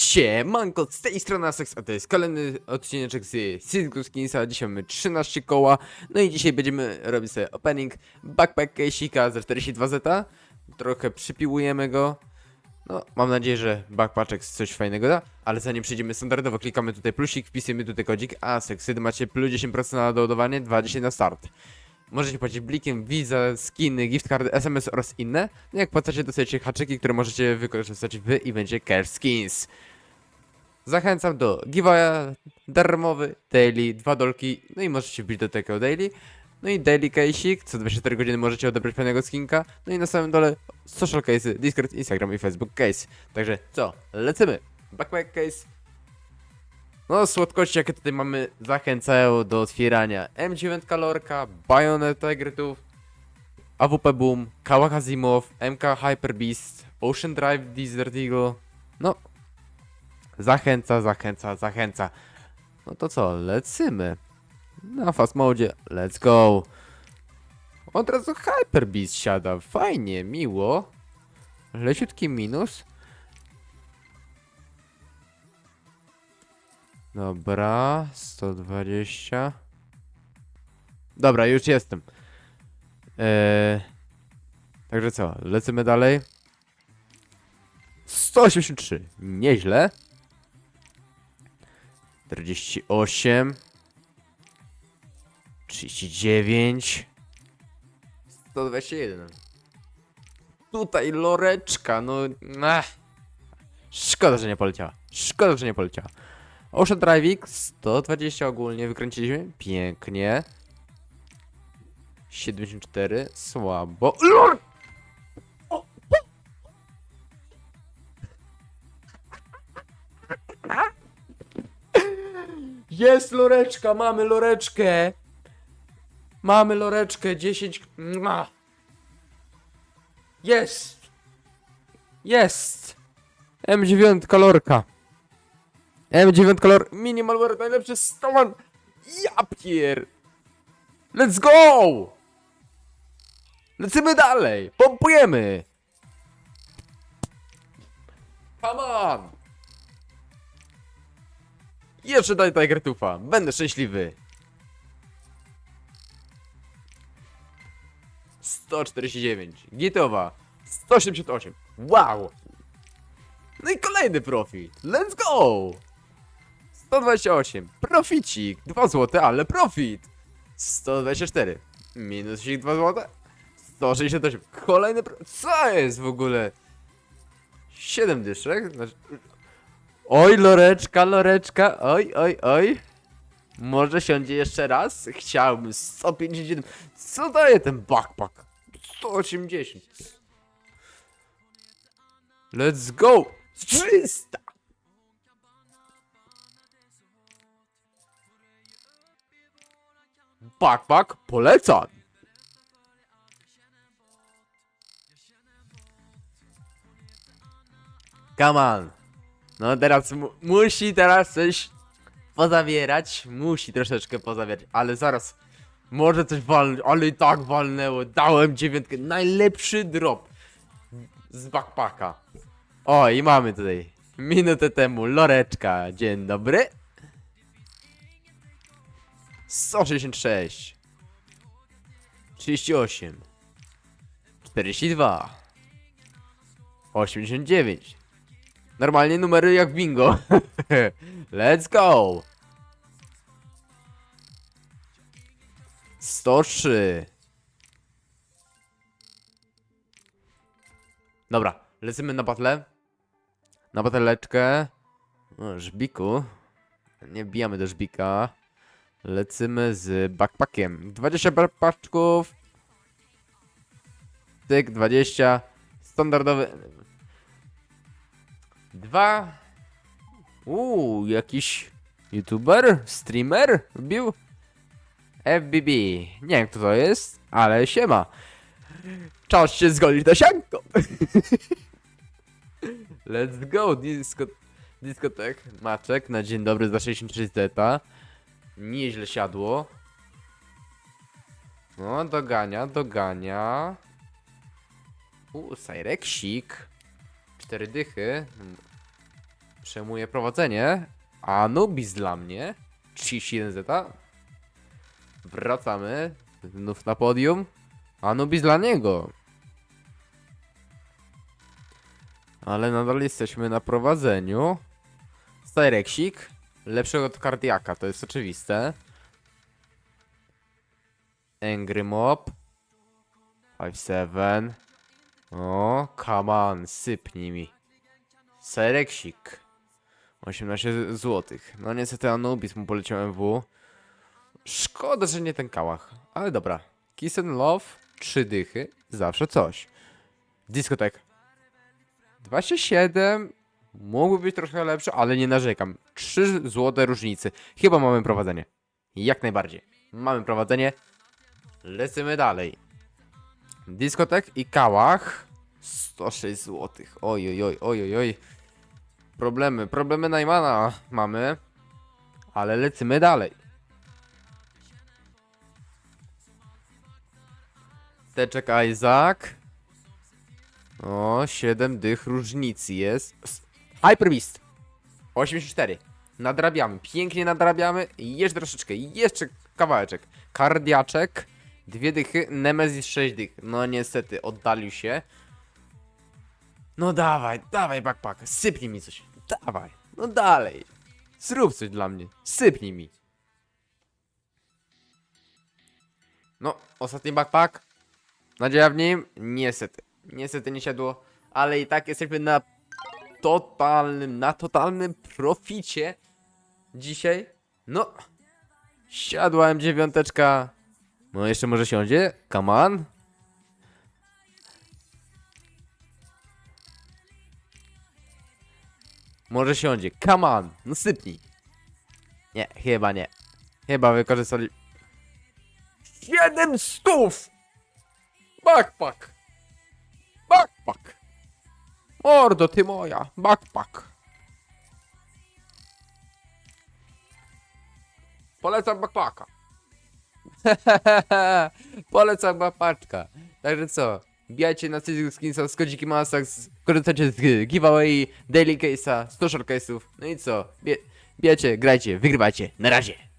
Siemanko, z tej strony Asex, a to jest kolejny odcineczek z Silku Skinsa. Dzisiaj mamy 13 koła, no i dzisiaj będziemy robić sobie opening backpack case'ika za 42Z. Trochę przypiłujemy go. No, mam nadzieję, że backpaczek coś fajnego da, ale zanim przejdziemy standardowo, klikamy tutaj plusik, wpisujemy tutaj kodzik ASEX, wtedy macie plus 10% na doładowanie, 20 na start. Możecie płacić blikiem, Visa, skiny, gift cardy, SMS oraz inne. No jak płacacie, dostajecie haczyki, które możecie wykorzystać w evencie Cash Skins. Zachęcam do giveawaya darmowy, daily, dwa dolki, no i możecie wbić do tego daily. No i daily case'ik, co 24 godziny możecie odebrać pewnego skinka. No i na samym dole social case, Discord, Instagram i Facebook case. Także co, lecimy. Backpack case. No słodkości jakie tutaj mamy zachęcają do otwierania M9 Kalorka, Bayonet Tigrytów, AWP Boom, Kawakazimow, MK Hyper Beast, Ocean Drive Desert Eagle. No, Zachęca, zachęca, zachęca. No to co, lecimy. Na fast mode, let's go. Od razu Hyper Beast siada, fajnie, miło. Leciutki minus. Dobra, 120. Dobra, już jestem. Eee, także co, lecimy dalej. 183, nieźle. 48 39 121 Tutaj loreczka, no ach. Szkoda, że nie poleciała Szkoda, że nie poleciała Ocean Driving 120 ogólnie wykręciliśmy Pięknie 74 Słabo! Jest loreczka, mamy loreczkę. Mamy loreczkę, 10. Mua. Jest. Jest. M9 kolorka. M9 kolor. Minimal wear, najlepszy stoman. Ja pier. Let's go! Lecimy dalej. Pompujemy. Come on. Jeszcze daj Tiger Tufa. Będę szczęśliwy. 149. Gitowa. 178. Wow. No i kolejny profit. Let's go. 128. Proficik. 2 zł, ale profit. 124. Minus ich 2 zł. 168. Kolejny pro... Co jest w ogóle? 7 dyszek? Znaczy... Oj, loreczka, loreczka, oj, oj, oj. Może siądzie jeszcze raz? Chciałbym 150. Co daje ten backpack? 180. Let's go! 300! Backpack polecam! Come on! No teraz mu musi teraz coś pozawierać. Musi troszeczkę pozawierać, ale zaraz. Może coś walnąć, ale i tak walnęło. Dałem dziewiątkę. Najlepszy drop z backpacka. O, i mamy tutaj minutę temu loreczka. Dzień dobry. 166 38 42 89 Normalnie numery jak bingo. Let's go! 103 Dobra, lecimy na battle. Na bateleczkę. O, żbiku. Nie bijamy do żbika. Lecimy z backpackiem. 20 backpacków. Tyk, 20. Standardowy. Dwa. Uuu, jakiś youtuber? Streamer? Wbił? FBB. Nie wiem kto to jest, ale siema. Czas się zgolić do sianko. Let's go, disco, diskotek. Maczek na dzień dobry za 63 zeta. Nieźle siadło. No, dogania, dogania. U, Cyreksik. Cztery dychy. Przejmuje prowadzenie. Anubis dla mnie. 31 zeta. Wracamy. Znów na podium. Anubis dla niego. Ale nadal jesteśmy na prowadzeniu. Styreksik. Lepszego od kardiaka, to jest oczywiste. Angry Mob. 5-7. O, come on, sypnij mi. Sereksik. 18 zł. No niestety Anubis mu poleciał MW. Szkoda, że nie ten kałach. Ale dobra. Kiss and Love, 3 dychy, zawsze coś. Dyskotek. 27. Mógłby być trochę lepszy, ale nie narzekam. 3 złote różnicy. Chyba mamy prowadzenie. Jak najbardziej. Mamy prowadzenie. Lecimy dalej. Dyskotek i kałach. 106 zł. Oj, oj, oj, oj, oj. Problemy, problemy Najmana mamy. Ale lecimy dalej. Teczek Isaac. O, 7 dych różnicy jest. Hyper Beast. 84. Nadrabiamy, pięknie nadrabiamy. Jeszcze troszeczkę, jeszcze kawałeczek. Kardiaczek. Dwie dychy, Nemesis 6 dych. No niestety, oddalił się. No dawaj, dawaj backpack, sypnij mi coś. Dawaj, no dalej. Zrób coś dla mnie, sypnij mi. No, ostatni backpack. Nadzieja w nim? Niestety. Niestety nie siadło, ale i tak jesteśmy na totalnym, na totalnym proficie dzisiaj. No, siadła M9. No jeszcze może siądzie? Come on. Może siądzie. Come on. No sypnij. Nie, chyba nie. Chyba wykorzystali... 7 stów! Backpack! Backpack! Mordo, ty moja! Backpack! Polecam backpacka. Polecam backpacka. Także co? Bijajcie na Cizzy Skinsa z kodziki Masax, korzystajcie z giveaway, daily case'a, 100 short case'ów. No i co? Bie, bijajcie, grajcie, wygrywajcie. Na razie!